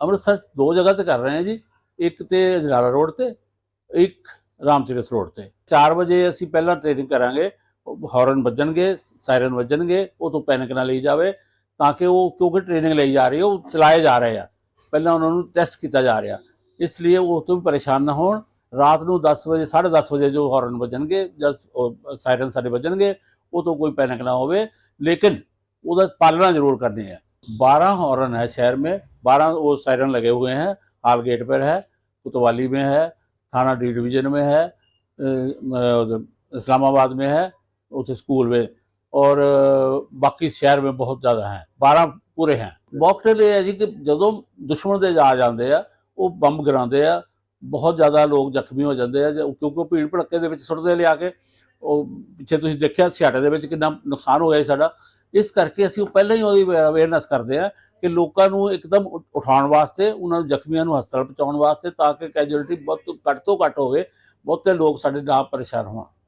ਅੰਮ੍ਰਿਤਸਰ ਦੋ ਜਗ੍ਹਾ ਤੇ ਕਰ ਰਹੇ ਹਾਂ ਜੀ, ਇੱਕ ਤੇ ਅਜਨਾਲਾ ਰੋਡ ਤੇ, ਇੱਕ ਰਾਮ ਤੀਰਥ ਰੋਡ ਤੇ। 4 ਵਜੇ ਅਸੀਂ ਪਹਿਲਾਂ ਟ੍ਰੇਨਿੰਗ ਕਰਾਂਗੇ ਹਾਰਨ ਵੱਜਣਗੇ ਸਾਇਰਨ ਵੱਜਣਗੇ, ਉਹ ਤੋਂ ਪੈਨਿਕ ਨਾ ਲਈ ਜਾਵੇ, ਤਾਂ ਕਿ ਉਹ ਕਿਉਂਕਿ ਟ੍ਰੇਨਿੰਗ ਲਈ ਜਾ ਰਹੀ ਹੈ, ਉਹ ਚਲਾਏ ਜਾ ਰਹੇ ਆ। ਪਹਿਲਾਂ ਉਹਨਾਂ ਨੂੰ ਟੈਸਟ ਕੀਤਾ ਜਾ ਰਿਹਾ। ਇਸ ਲਈ ਉਹ ਤੋਂ ਵੀ ਪਰੇਸ਼ਾਨ ਨਾ ਹੋਣ। ਰਾਤ ਨੂੰ 10 ਵਜੇ 10:30 ਵਜੇ ਜੋ ਹਾਰਨ ਵੱਜਣਗੇ, ਜਾਂ ਸਾਇਰਨ ਸਾਡੇ ਵੱਜਣਗੇ, ਉਹ ਤੋਂ ਕੋਈ ਪੈਨਿਕ ਨਾ ਹੋਵੇ। ਲੇਕਿਨ ਉਹਦਾ ਪਾਲਣਾ ਜ਼ਰੂਰ ਕਰਨੀ ਹੈ। बारह हॉर्न है शहर में बारह वो सायरन लगे हुए हैं हाल गेट पर है कोतवाली में है थाना डी डिवीजन में है अ, अ, इस्लामाबाद में है उस स्कूल में और अ, ਬਾਕੀ ਸ਼ਹਿਰ ਵਿੱਚ ਬਹੁਤ ਜ਼ਿਆਦਾ ਹੈ 12 ਪੂਰੇ ਹੈ ਮੌਕਟੇਲ ਇਹ ਹੈ ਜੀ ਕਿ ਜਦੋਂ ਦੁਸ਼ਮਣ ਦੇ ਜਾ ਜਾਂਦੇ ਆ ਉਹ ਬੰਬ ਗਿਰਾਉਂਦੇ ਆ ਬਹੁਤ ਜ਼ਿਆਦਾ ਲੋਕ ਜ਼ਖਮੀ ਹੋ ਜਾਂਦੇ ਆ ਜੇ- ਕਿਉਂਕਿ ਉਹ ਭੀੜ ਭੜੱਕੇ ਦੇ ਵਿੱਚ ਸੁੱਟਦੇ ਲਿਆ ਕੇ ਉਹ ਪਿੱਛੇ ਤੁਸੀਂ ਦੇਖਿਆ ਸਿਆਟੇ ਦੇ ਵਿੱਚ ਕਿੰਨਾ ਨੁਕਸਾਨ ਹੋ ਗਿਆ ਸੀ ਸਾਡਾ ਇਸ ਕਰਕੇ ਅਸੀਂ ਉਹ ਪਹਿਲਾਂ ਹੀ ਉਹਦੀ ਅਵੇਅਰਨੈਸ ਕਰਦੇ ਆ ਕਿ ਲੋਕਾਂ ਨੂੰ ਇੱਕਦਮ ਉਠਾਉਣ ਵਾਸਤੇ, ਉਹਨਾਂ ਨੂੰ ਜ਼ਖਮੀਆਂ ਨੂੰ ਹਸਪਤਾਲ ਪਹੁੰਚਾਉਣ ਵਾਸਤੇ ਤਾਂ ਕਿ ਕੈਜੂਅਲਟੀ ਬਹੁਤ ਘੱਟ ਤੋਂ ਘੱਟ ਹੋਵੇ, ਬਹੁਤੇ ਲੋਕ ਸਾਡੇ ਨਾਲ ਪਰੇਸ਼ਾਨ ਹੋਣ।